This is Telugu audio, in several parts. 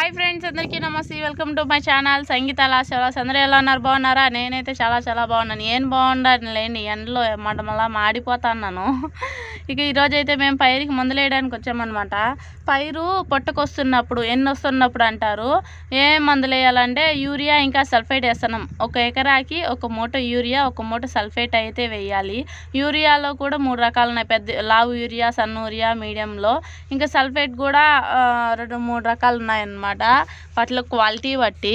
హాయ్ ఫ్రెండ్స్ అందరికీ నమస్తే. Welcome to my channel Sangeetha లాసవాస్ అందరూ ఎలా ఉన్నారు? బాగున్నారా? నేనైతే చాలా చాలా బాగున్నాను. ఏం బాగుండాను లేండి ఎండలో మాట మళ్ళా మాడిపోతాను ఇక ఈరోజు అయితే మేము పైరుకి మందులు వేయడానికి వచ్చామన్నమాట. పైరు పొట్టకొస్తున్నప్పుడు ఎన్ని వస్తున్నప్పుడు అంటారు. ఏం మందులు వేయాలంటే యూరియా ఇంకా సల్ఫేట్ వేస్తున్నాం. ఒక ఎకరాకి ఒక మూట యూరియా ఒక మూట సల్ఫేట్ అయితే వేయాలి. యూరియాలో కూడా మూడు రకాలు ఉన్నాయి పెద్ద లావు యూరియా సన్న యూరియా మీడియంలో. ఇంకా సల్ఫేట్ కూడా రెండు మూడు రకాలు ఉన్నాయన్నమాట వాటిలో క్వాలిటీ బట్టి.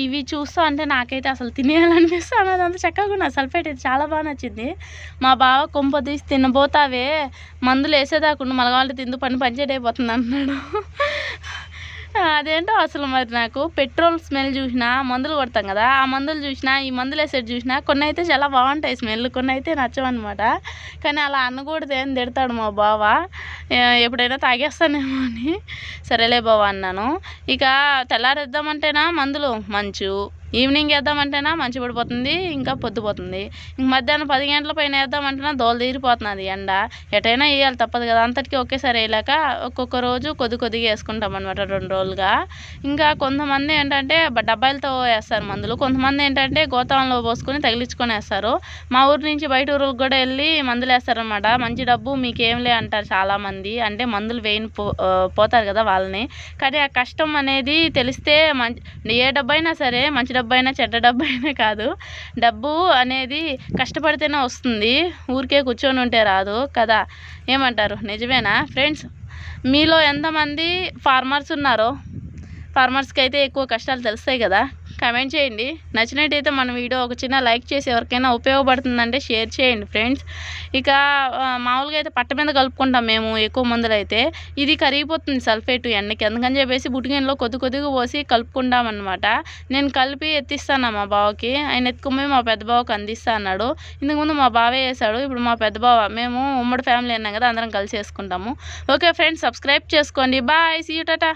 ఇవి చూస్తూ అంటే నాకైతే అసలు తినేయాలనిపిస్తూ అన్నది అంత చక్కగా ఉన్న సల్ఫేట్ అయితే చాలా బాగా నచ్చింది. మా బావ కొంప తీసి తినబోతావే మందులు వేసేదాకుండా మలగాళ్ళు తిందు పని పనిచేయడం అయిపోతుంది అన్నాడు అదేంటో అసలు మరి నాకు పెట్రోల్ స్మెల్ చూసినా మందులు కొడతాం కదా ఆ మందులు చూసినా ఈ మందులు వేసేది చూసినా కొన్ని అయితే చాలా బాగుంటాయి స్మెల్ కొన్ని అయితే నచ్చవన్నమాట కానీ అలా అనకూడదు ఏం తిడతాడు మా బావ. ఎప్పుడైనా తాగేస్తానేమో అని. సరేలే బావ అన్నాను. ఇక తెల్లారేద్దామంటేనా మందులు? మంచు. ఈవినింగ్ వేద్దామంటేనా మంచి పడిపోతుంది ఇంకా పొద్దుపోతుంది ఇంక మధ్యాహ్నం పది గంటల పైన వేద్దామంటేనా దోలు తీరిపోతున్నది ఎండ. ఎటైనా వేయాలి తప్పదు కదా అంతటికీ ఒకేసారి వేయలేక ఒక్కొక్క రోజు కొద్ది కొద్దిగా వేసుకుంటాం అనమాట రెండు రోజులుగా. ఇంకా కొంతమంది ఏంటంటే డబ్బాయిలతో డబ్బాలతో వేస్తారు మందులు. కొంతమంది ఏంటంటే గోతాంలో పోసుకొని తగిలించుకొని వేస్తారు. మా ఊరి నుంచి బయట ఊరులకు కూడా వెళ్ళి మందులు వేస్తారనమాట మంచి డబ్బు మీకేంలే అంటారు చాలామంది. అంటే మందులు వేయని పో పోతారు కదా వాళ్ళని. కానీ ఆ కష్టం అనేది తెలిస్తే మంచి ఏ డబ్బైనా సరే మంచి డబ్బు అయినా చెడ్డ డబ్బు అయినా కాదు. డబ్బు అనేది కష్టపడితేనే వస్తుంది. ఊరికే కూర్చొని ఉంటే రాదు కదా. ఏమంటారు? నిజమేనా? ఫ్రెండ్స్ మీలో ఎంతమంది ఫార్మర్స్ ఉన్నారో? ఫార్మర్స్కి అయితే ఎక్కువ కష్టాలు తెలుస్తాయి కదా. కమెంట్ చేయండి. నచ్చినట్టయితే మన వీడియో ఒక చిన్న లైక్ చేసి ఎవరికైనా ఉపయోగపడుతుందంటే షేర్ చేయండి ఫ్రెండ్స్. ఇక మామూలుగా అయితే పట్ట మీద కలుపుకుంటాం మేము ఎక్కువ మందులు అయితే. ఇది కరిగిపోతుంది సల్ఫేట్ ఎండకి. అందుకని చెప్పేసి బుటిగిన్లో కొద్ది కొద్దిగా పోసి కలుపుకుంటాం అనమాట నేను కలిపి ఎత్తిస్తాను మా బావకి. ఆయన ఎత్తుకుపోయి మా పెద్ద బావకి అందిస్తా అన్నాడు. ఇంతకుముందు మా బావే వేసాడు ఇప్పుడు మా పెద్ద బావ మేము ఉమ్మడి ఫ్యామిలీ అన్నాం కదా అందరం కలిసి వేసుకుంటాము. ఓకే ఫ్రెండ్స్ సబ్స్క్రైబ్ చేసుకోండి. Bye see tata.